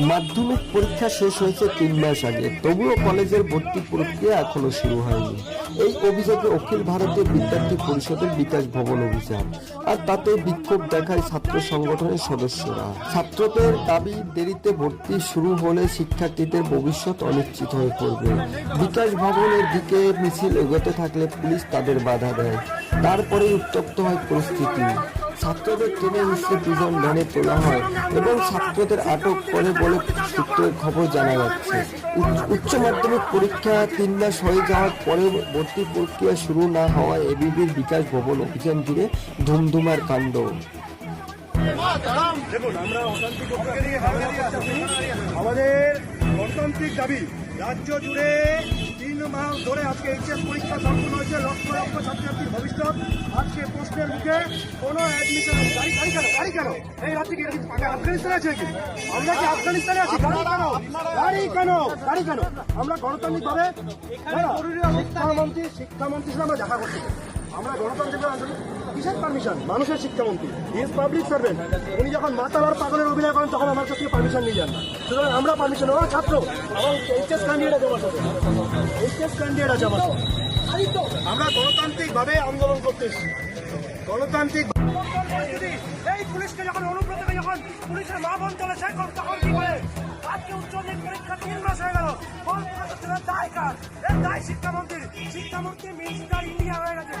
মাধ্যমিক পরীক্ষা শেষ হয়েছে তিন মাস আগে। তবুও কলেজের ভর্তি প্রক্রিয়া এখনও শুরু হয়নি। এই অভিযোগে অখিল ভারতীয় বিদ্যার্থী পরিষদের বিকাশ ভবন অভিযান। আর তাতে বিক্ষোভ দেখায় ছাত্র সংগঠনের সদস্যরা। ছাত্রদের দাবি, দেরিতে ভর্তি শুরু হলে শিক্ষার্থীদের ভবিষ্যৎ অনিশ্চিত হয়ে পড়বে। বিকাশ ভবনের দিকে মিছিল এগোতে থাকলে পুলিশ তাদের বাধা দেয়। তারপরেই উত্তপ্ত হয় পরিস্থিতি। ছাত্রদের টেনে হিসেবে দুজন ভ্যানে তোলা হয় এবং ছাত্রদের আটক করে বলে সূত্রের খবর জানা যাচ্ছে। উচ্চ- মাধ্যমিক পরীক্ষা তিন মাস হয়ে যাওয়ার পরে ভর্তি প্রক্রিয়া শুরু না হওয়ায় এবিবির বিকাশ ভবন অভিযান জুড়ে ধুমধুমার কাণ্ড। দেখুন, আমরা আমাদের গণতান্ত্রিক দাবি, রাজ্য জুড়ে তিন মাস ধরে আজকে এইচএস পরীক্ষা সম্পন্ন হয়েছে। লক্ষ লক্ষ ছাত্রছাত্রীর ভবিষ্যৎ। আজকে প্রশ্নের মুখে কোনো অ্যাডমিশন গাড়ি গাড়ি কেন? গাড়ি কেন? এই রাজ্যে কি আফগানিস্তানে আছে নাকি? আমরা কি আফগানিস্তানে আছি? গাড়ি কেন? গাড়ি কেন? গাড়ি কেন? আমরা গণতান্ত্রিক ভাবে শিক্ষামন্ত্রী, শিক্ষামন্ত্রীর সাথে আমরা দেখা চাই। আমরা পারমিশন মানুষের শিক্ষামন্ত্রী ইজ পাবলিক সার্ভেন্ট উনি যখন মাতাল আর পাগলের অভিনয় করেন, তখন আমার কাছে পারমিশন নিয়ে যান। সুতরাং আমরা পারমিশন ও ছাত্র। এবং এইচএস ক্যান্ডিডেট আছে আমার সাথে এইচএস ক্যান্ডিডেট আছে আমার সাথে আমরা গণতান্ত্রিক ভাবে আন্দোলন করতেছি গণতান্ত্রিক এই পুলিশকে যখন অনুব্রতকে যখন পুলিশের মা বোন চলেছে, তখন কি করে? আজকে উচ্চ পরীক্ষা তিন মাস হয়ে প্রশাসনের দায় কার এর দায় শিক্ষামন্ত্রীর শিক্ষামন্ত্রী মিনিস্টার ইন্ডিয়া হয়ে গেছে